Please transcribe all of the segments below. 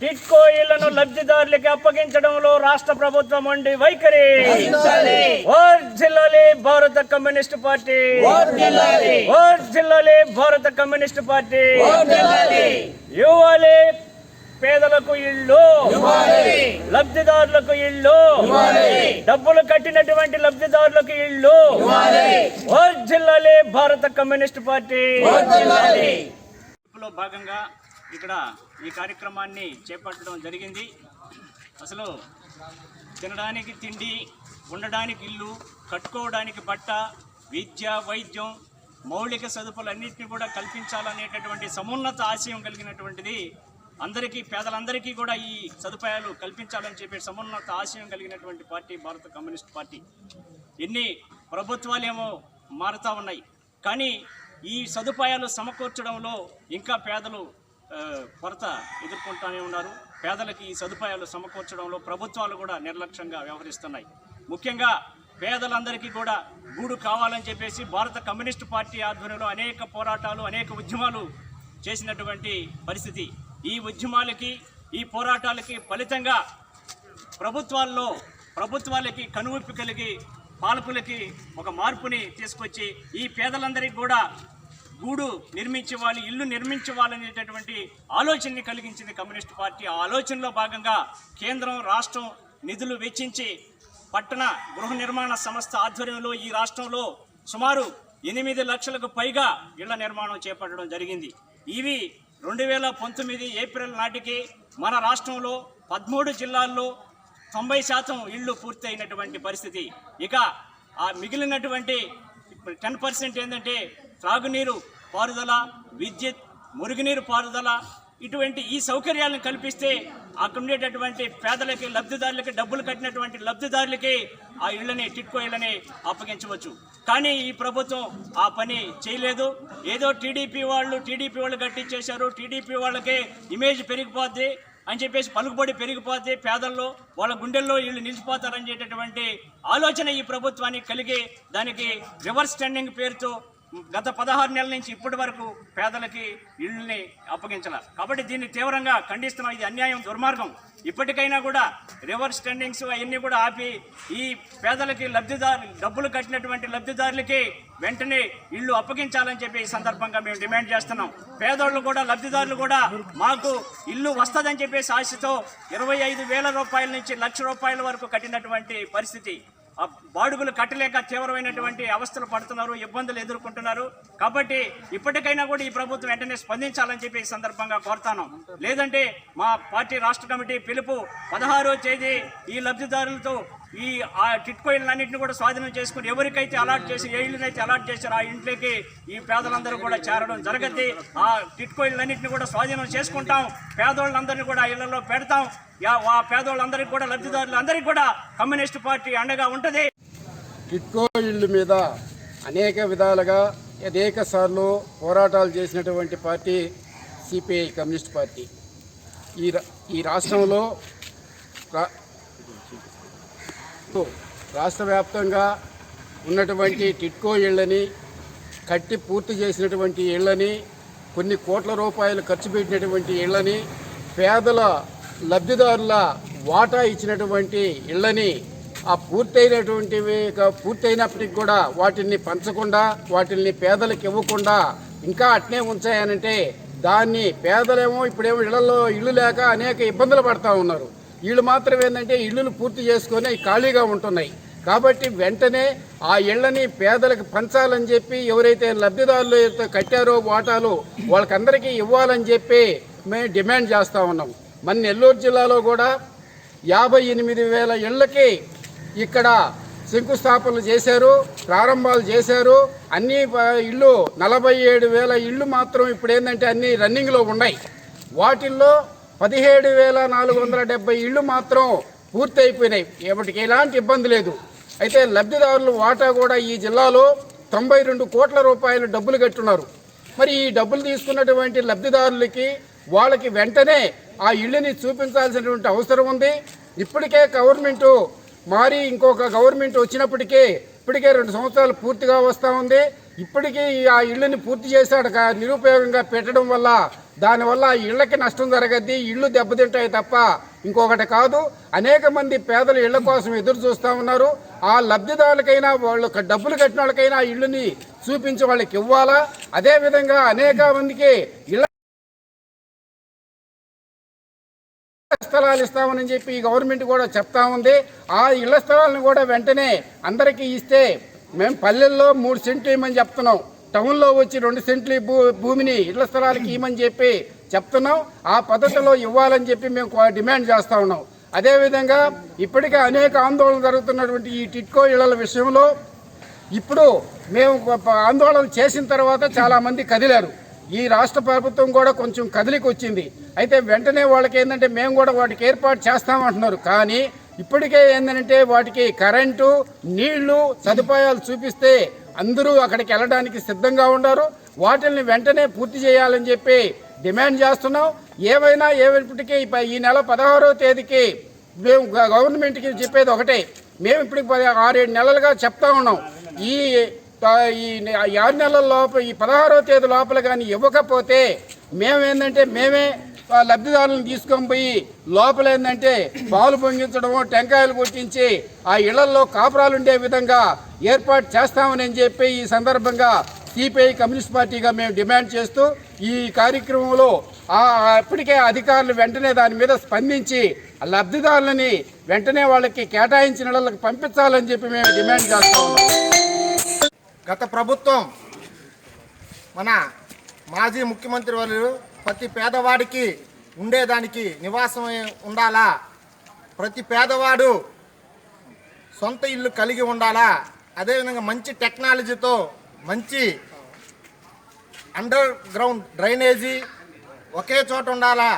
టిట్కో ఇళ్ళను లబ్ధిదారులకి అప్పగించడంలో రాష్ట్ర ప్రభుత్వం ఉండి వైఖరి. జిల్లాలే భారత కమ్యూనిస్ట్ పార్టీ. జిల్లాలే భారత కమ్యూనిస్ట్ పార్టీ. ఇవ్వాలి పేదలకు ఇళ్ళు. లబ్ధిదారులకు ఇళ్ళు. డబ్బులు కట్టినటువంటి లబ్ధిదారులకు ఇళ్ళు. జిల్లాలే భారత కమ్యూనిస్ట్ పార్టీ. భాగంగా ఇక్కడ ఈ కార్యక్రమాన్ని చేపట్టడం జరిగింది. అసలు తినడానికి తిండి ఉండడానికి ఇల్లు కట్టుకోవడానికి బట్ట విద్య వైద్యం మౌలిక సదుపాయాలన్నింటినీ కూడా కల్పించాలనేటటువంటి సమున్నత ఆశయం కలిగినటువంటిది. అందరికీ పేదలందరికీ కూడా ఈ సదుపాయాలు కల్పించాలని చెప్పే సమున్నత ఆశయం కలిగినటువంటి పార్టీ భారత కమ్యూనిస్ట్ పార్టీ. ఎన్ని ప్రభుత్వాలేమో మారుతా ఉన్నాయి. కానీ ఈ సదుపాయాలు సమకూర్చడంలో ఇంకా పేదలు కొరత ఎదుర్కొంటూనే ఉన్నారు. పేదలకి ఈ సదుపాయాలు సమకూర్చడంలో ప్రభుత్వాలు కూడా నిర్లక్ష్యంగా వ్యవహరిస్తున్నాయి. ముఖ్యంగా పేదలందరికీ కూడా గూడు కావాలని చెప్పేసి భారత కమ్యూనిస్ట్ పార్టీ ఆధ్వర్యంలో అనేక పోరాటాలు అనేక ఉద్యమాలు చేసినటువంటి పరిస్థితి. ఈ ఉద్యమాలకి ఈ పోరాటాలకి ఫలితంగా ప్రభుత్వాల్లో ప్రభుత్వాలకి కనువిప్పు కలిగి పాలకులకి ఒక మార్పుని తీసుకొచ్చి ఈ పేదలందరికీ కూడా గూడు నిర్మించేవాలి ఇల్లు నిర్మించేవాళ్ళనేటటువంటి ఆలోచనని కలిగించింది కమ్యూనిస్ట్ పార్టీ. ఆ ఆలోచనలో భాగంగా కేంద్రం రాష్ట్రం నిధులు వెచ్చించి పట్టణ గృహ నిర్మాణ సంస్థ ఆధ్వర్యంలో ఈ రాష్ట్రంలో సుమారు ఎనిమిది లక్షలకు పైగా ఇళ్ళ నిర్మాణం చేపట్టడం జరిగింది. ఇవి రెండు వేల పంతొమ్మిది ఏప్రిల్ నాటికి మన రాష్ట్రంలో పదమూడు జిల్లాల్లో తొంభై శాతం ఇళ్ళు పూర్తయినటువంటి పరిస్థితి. ఇక ఆ మిగిలినటువంటి టెన్ పర్సెంట్ ఏంటంటే త్రాగునీరు పారుదల విద్యుత్ మురుగునీరు పారుదల ఇటువంటి ఈ సౌకర్యాలను కల్పిస్తే అక్కడ ఉండేటటువంటి పేదలకి లబ్ధిదారులకి డబ్బులు కట్టినటువంటి లబ్ధిదారులకి ఆ ఇళ్ళని టిట్కో ఇళ్ళని అప్పగించవచ్చు. కానీ ఈ ప్రభుత్వం ఆ పని చేయలేదు. ఏదో టీడీపీ వాళ్ళు టీడీపీ వాళ్ళు కట్టించేశారు టీడీపీ వాళ్ళకి ఇమేజ్ పెరిగిపోద్ది అని చెప్పేసి పలుకుబడి పెరిగిపోతే పేదల్లో వాళ్ళ గుండెల్లో వీళ్ళు నిలిచిపోతారని చెప్పేటటువంటి ఆలోచన ఈ ప్రభుత్వానికి కలిగి దానికి రివర్స్ టెండింగ్ పేరుతో గత పదహారు నెలల నుంచి ఇప్పటి వరకు పేదలకి ఇళ్ళని అప్పగించాల. కాబట్టి దీన్ని తీవ్రంగా ఖండిస్తున్నాం. ఇది అన్యాయం దుర్మార్గం. ఇప్పటికైనా కూడా రివర్స్ టెండింగ్స్ అవన్నీ కూడా ఆపి ఈ పేదలకి లబ్ధిదారు డబ్బులు కట్టినటువంటి లబ్ధిదారులకి వెంటనే ఇల్లు అప్పగించాలని చెప్పి ఈ సందర్భంగా మేము డిమాండ్ చేస్తున్నాం. పేదోళ్ళు కూడా లబ్ధిదారులు కూడా మాకు ఇల్లు వస్తుందని చెప్పేసి ఆశతో ఇరవై ఐదు వేల రూపాయల నుంచి లక్ష రూపాయల వరకు కట్టినటువంటి పరిస్థితి. బాడుగులు కట్టలేక తీవ్రమైనటువంటి అవస్థలు పడుతున్నారు ఇబ్బందులు ఎదుర్కొంటున్నారు. కాబట్టి ఇప్పటికైనా కూడా ఈ ప్రభుత్వం వెంటనే స్పందించాలని చెప్పి ఈ సందర్భంగా కోరుతాను. లేదంటే మా పార్టీ రాష్ట్ర కమిటీ పిలుపు పదహారో తేదీ ఈ లబ్ధిదారులతో ఈ ఆ టిట్కో ఇళ్ళన్నింటినీ కూడా స్వాధీనం చేసుకుని ఎవరికైతే అలాట్ చేసి ఏ ఇళ్ళనైతే అలాట్ చేశారో ఆ ఇంట్లోకి ఈ పేదలందరూ కూడా చేరడం జరగద్ది. ఆ టిట్కో ఇళ్ళన్నింటినీ కూడా స్వాధీనం చేసుకుంటాం. పేదోళ్ళందరినీ కూడా ఇళ్ళలో పెడతాం. యా- ఆ పేదోళ్ళందరికీ కూడా లబ్ధిదారులందరికీ కూడా కమ్యూనిస్ట్ పార్టీ అండగా ఉంటుంది. టిట్కో ఇళ్ళు మీద అనేక విధాలుగా అనేక సార్లు పోరాటాలు చేసినటువంటి పార్టీ సిపిఐ కమ్యూనిస్ట్ పార్టీ. ఈ రా- ఈ రాష్ట్రంలో రాష్ట్ర వ్యాప్తంగా ఉన్నటువంటి టిట్కో ఇళ్ళని కట్టి పూర్తి చేసినటువంటి ఇళ్ళని కొన్ని కోట్ల రూపాయలు ఖర్చు పెట్టినటువంటి ఇళ్ళని పేదల లబ్ధిదారుల వాటా ఇచ్చినటువంటి ఇళ్ళని ఆ పూర్తయినటువంటివి పూర్తయినప్పటికి కూడా వాటిని పంచకుండా వాటిని పేదలకు ఇవ్వకుండా ఇంకా అట్నే ఉంచాయనంటే దాన్ని పేదలేమో ఇప్పుడేమో ఇళ్ళలో ఇల్లు లేక అనేక ఇబ్బందులు పడతా ఉన్నారు. వీళ్ళు మాత్రం ఏంటంటే ఇల్లులు పూర్తి చేసుకొని ఖాళీగా ఉంటున్నాయి. కాబట్టి వెంటనే ఆ ఇళ్ళని పేదలకు పంచాలని చెప్పి ఎవరైతే లబ్ధిదారులు అయితే కట్టారో వాటాలు వాళ్ళకందరికీ ఇవ్వాలని చెప్పి మేము డిమాండ్ చేస్తూ ఉన్నాం. మన నెల్లూరు జిల్లాలో కూడా యాభై ఎనిమిది వేల ఇళ్ళకి ఇక్కడ శంకుస్థాపనలు చేశారు ప్రారంభాలు చేశారు. అన్ని ఇళ్ళు నలభై ఏడు వేల ఇళ్ళు మాత్రం ఇప్పుడు ఏంటంటే అన్ని రన్నింగ్లో ఉన్నాయి. వాటిల్లో పదిహేడు వేల నాలుగు వందల డెబ్బై ఇళ్ళు మాత్రం పూర్తి అయిపోయినాయి ఎలాంటి ఇబ్బంది లేదు. అయితే లబ్ధిదారులు వాటా కూడా ఈ జిల్లాలో తొంభై రెండు కోట్ల రూపాయలు డబ్బులు కట్టున్నారు. మరి ఈ డబ్బులు తీసుకున్నటువంటి లబ్ధిదారులకి వాళ్ళకి వెంటనే ఆ ఇళ్ళని చూపించాల్సినటువంటి అవసరం ఉంది. ఇప్పటికే గవర్నమెంటు మారి ఇంకొక గవర్నమెంట్ వచ్చినప్పటికీ ఇప్పటికే రెండు సంవత్సరాలు పూర్తిగా వస్తూ ఉంది. ఇప్పటికీ ఆ ఇళ్ళని పూర్తి చేశాడు నిరుపయోగంగా పెట్టడం వల్ల దానివల్ల ఇళ్ళకి నష్టం జరగద్ది ఇళ్ళు దెబ్బతింటాయి తప్ప ఇంకొకటి కాదు. అనేక మంది పేదలు ఇళ్ళ కోసం ఎదురు చూస్తూ ఉన్నారు. ఆ లబ్ధిదారులకైనా వాళ్ళు డబ్బులు కట్టిన వాళ్ళకైనా ఇళ్ళని చూపించి వాళ్ళకి ఇవ్వాలా? అదేవిధంగా అనేక మందికి ఇళ్ళ స్థలాలు ఇస్తామని చెప్పి ఈ గవర్నమెంట్ కూడా చెప్తా ఉంది. ఆ ఇళ్ళ స్థలాలను కూడా వెంటనే అందరికీ ఇస్తే మేము పల్లెల్లో మూడు సెంట్లు ఇవ్వమని చెప్తున్నాం. టౌన్లో వచ్చి రెండు సెంట్లు భూ భూమిని ఇళ్ళ స్థలాలకి ఇవ్వమని చెప్పి చెప్తున్నాం ఆ పద్ధతిలో ఇవ్వాలని చెప్పి మేము డిమాండ్ చేస్తూ ఉన్నాం. అదేవిధంగా ఇప్పటికే అనేక ఆందోళన జరుగుతున్నటువంటి ఈ టిట్కో ఇళ్ళ విషయంలో ఇప్పుడు మేము ఆందోళన చేసిన తర్వాత చాలామంది కదిలారు. ఈ రాష్ట్ర ప్రభుత్వం కూడా కొంచెం కదిలికి వచ్చింది అయితే వెంటనే వాళ్ళకి ఏంటంటే మేము కూడా వాటికి ఏర్పాటు చేస్తామంటున్నారు. కానీ ఇప్పటికే ఏంటంటే వాటికి కరెంటు నీళ్ళు సదుపాయాలు చూపిస్తే అందరూ అక్కడికి వెళ్ళడానికి సిద్ధంగా ఉన్నారు వాటిని వెంటనే పూర్తి చేయాలని చెప్పి డిమాండ్ చేస్తున్నాం. ఏమైనా ఏమైనప్పటికీ ఈ- ఈ నెల పదహారో తేదీకి మేము గవర్నమెంట్కి చెప్పేది ఒకటే. మేము ఇప్పుడు పది ఆరేడు నెలలుగా చెప్తా ఉన్నాం. ఈ ఈ ఆరు నెలల లోపల ఈ పదహారో తేదీ లోపల కానీ ఇవ్వకపోతే మేమేందంటే మేమే లబ్ధిదారులను తీసుకొని పోయి లోపల ఏంటంటే పాలు పొంగించడము టెంకాయలు కొట్టించి ఆ ఇళ్ళలో కాపురాలు ఉండే విధంగా ఏర్పాటు చేస్తామని చెప్పి ఈ సందర్భంగా సిపిఐ కమ్యూనిస్ట్ పార్టీగా మేము డిమాండ్ చేస్తూ ఈ కార్యక్రమంలో ఆ ఇప్పటికే అధికారులు వెంటనే దాని మీద స్పందించి ఆ లబ్ధిదారులని వెంటనే వాళ్ళకి కేటాయించిన వాళ్ళకి పంపించాలని చెప్పి మేము డిమాండ్ చేస్తా ఉన్నాం. గత ప్రభుత్వం మన మాజీ ముఖ్యమంత్రి వాళ్ళు ప్రతి పేదవాడికి ఉండేదానికి నివాసం ఉండాలా? ప్రతి పేదవాడు సొంత ఇల్లు కలిగి ఉండాలా? అదేవిధంగా మంచి టెక్నాలజీతో మంచి అండర్ గ్రౌండ్ డ్రైనేజీ ఒకే చోట ఉండాలా?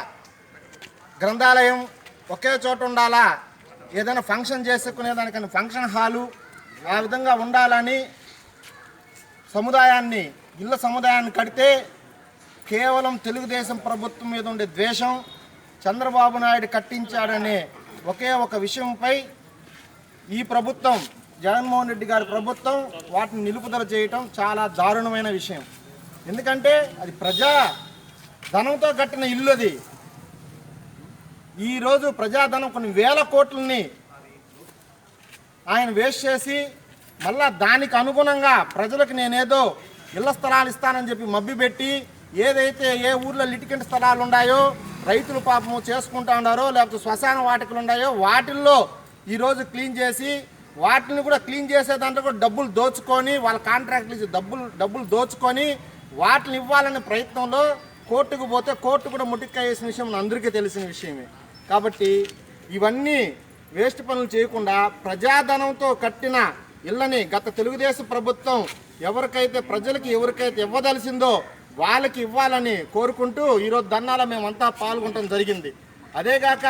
గ్రంథాలయం ఒకే చోట ఉండాలా? ఏదైనా ఫంక్షన్ చేసుకునేదానికైనా ఫంక్షన్ హాలు ఆ విధంగా ఉండాలని సముదాయాన్ని ఇళ్ళ సముదాయాన్ని కడితే కేవలం తెలుగుదేశం ప్రభుత్వం మీద ఉండే ద్వేషం చంద్రబాబు నాయుడు కట్టించాడనే ఒకే ఒక విషయంపై ఈ ప్రభుత్వం జగన్మోహన్ రెడ్డి గారి ప్రభుత్వం వాటిని నిలుపుదల చేయటం చాలా దారుణమైన విషయం. ఎందుకంటే అది ప్రజా ధనంతో కట్టిన ఇల్లు అది. ఈరోజు ప్రజాధనం కొన్ని వేల కోట్లని ఆయన వేస్ట్ చేసి మళ్ళా దానికి అనుగుణంగా ప్రజలకు నేనేదో ఇళ్ళ స్థలాలు ఇస్తానని చెప్పి మబ్బి పెట్టి ఏదైతే ఏ ఊర్లో లిటికెంట్ స్థలాలు ఉన్నాయో రైతులు పాపము చేసుకుంటా ఉన్నారో లేకపోతే శ్మశాన వాటికలు ఉన్నాయో వాటిల్లో ఈరోజు క్లీన్ చేసి వాటిని కూడా క్లీన్ చేసే దాంట్లో కూడా డబ్బులు దోచుకొని వాళ్ళ కాంట్రాక్ట్లు ఇచ్చి డబ్బులు డబ్బులు దోచుకొని వాటిని ఇవ్వాలనే ప్రయత్నంలో కోర్టుకు పోతే కోర్టు కూడా ముటిక్కా విషయం అందరికీ తెలిసిన విషయమే. కాబట్టి ఇవన్నీ వేస్ట్ పనులు చేయకుండా ప్రజాధనంతో కట్టిన ఇళ్ళని గత తెలుగుదేశం ప్రభుత్వం ఎవరికైతే ప్రజలకి ఎవరికైతే ఇవ్వదలిసిందో వాళ్ళకి ఇవ్వాలని కోరుకుంటూ ఈరోజు ధర్నాలో మేమంతా పాల్గొనడం జరిగింది. అదేగాక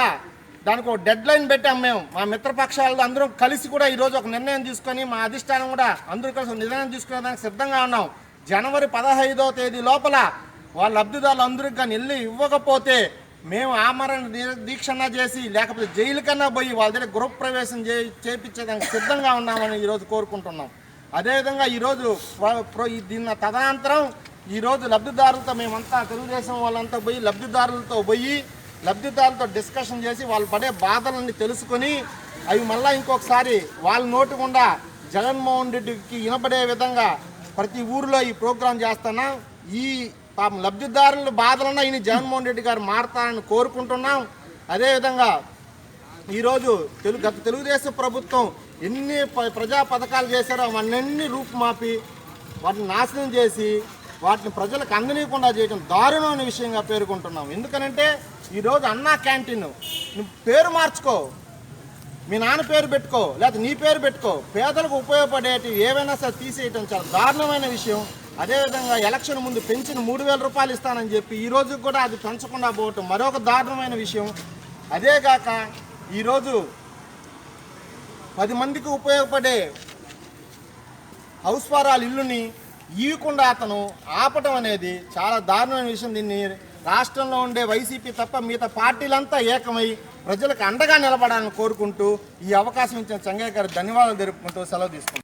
దానికి ఒక డెడ్ లైన్ పెట్టాం మేము. మా మిత్రపక్షాలతో అందరం కలిసి కూడా ఈరోజు ఒక నిర్ణయం తీసుకొని మా అధిష్టానం కూడా అందరూ కలిసి నిర్ణయం తీసుకునే దానికి సిద్ధంగా ఉన్నాం. జనవరి పదహైదో తేదీ లోపల వాళ్ళ లబ్ధిదారులు అందరికి కానీ వెళ్ళి ఇవ్వకపోతే మేము ఆమరణ దీక్షణ చేసి లేకపోతే జైలు కన్నా పోయి వాళ్ళ దగ్గర గృహ ప్రవేశం చే చేపించేదానికి సిద్ధంగా ఉన్నామని ఈరోజు కోరుకుంటున్నాం. అదేవిధంగా ఈరోజు ప్ర- ఈ దీని తదనంతరం ఈరోజు లబ్ధిదారులతో మేమంతా తెలుగుదేశం వాళ్ళంతా పోయి లబ్ధిదారులతో పోయి లబ్ధిదారులతో డిస్కషన్ చేసి వాళ్ళు పడే బాధలన్నీ తెలుసుకొని అవి మళ్ళీ ఇంకొకసారి వాళ్ళ నోటి గుండా జగన్మోహన్ రెడ్డికి వినపడే విధంగా ప్రతి ఊరిలో ఈ ప్రోగ్రాం చేస్తానా? ఈ పాపం లబ్ధిదారుల బాధలన్నా ఈయన జగన్మోహన్ రెడ్డి గారు మారతారని కోరుకుంటున్నాం. అదేవిధంగా ఈరోజు తెలుగు గత తెలుగుదేశం ప్రభుత్వం ఎన్ని ప- ప్రజా పథకాలు చేశారో అవన్నీ రూపుమాపి వాటిని నాశనం చేసి వాటిని ప్రజలకు అందనీయకుండా చేయడం దారుణమైన విషయంగా పేర్కొంటున్నాం. ఎందుకనంటే ఈరోజు అన్నా క్యాంటీన్. నువ్వు పేరు మార్చుకో. మీ నాన్న పేరు పెట్టుకో. లేదా నీ పేరు పెట్టుకో. పేదలకు ఉపయోగపడేటి ఏవైనా సరే తీసేయటం చాలా దారుణమైన విషయం. అదేవిధంగా ఎలక్షన్ ముందు పెంచిన మూడు వేల రూపాయలు ఇస్తానని చెప్పి ఈ రోజు కూడా అది పెంచకుండా పోవటం మరొక దారుణమైన విషయం. అదేగాక ఈరోజు పది మందికి ఉపయోగపడే హౌస్ ఫారాల ఇల్లుని ఇవ్వకుండా అతను ఆపటం అనేది చాలా దారుణమైన విషయం. దీన్ని రాష్ట్రంలో ఉండే వైసీపీ తప్ప మిగతా పార్టీలంతా ఏకమై ప్రజలకు అండగా నిలబడాలని కోరుకుంటూ ఈ అవకాశం ఇచ్చిన చంగయ్య గారు ధన్యవాదాలు తెలుపుకుంటూ సెలవు తీసుకుంటాం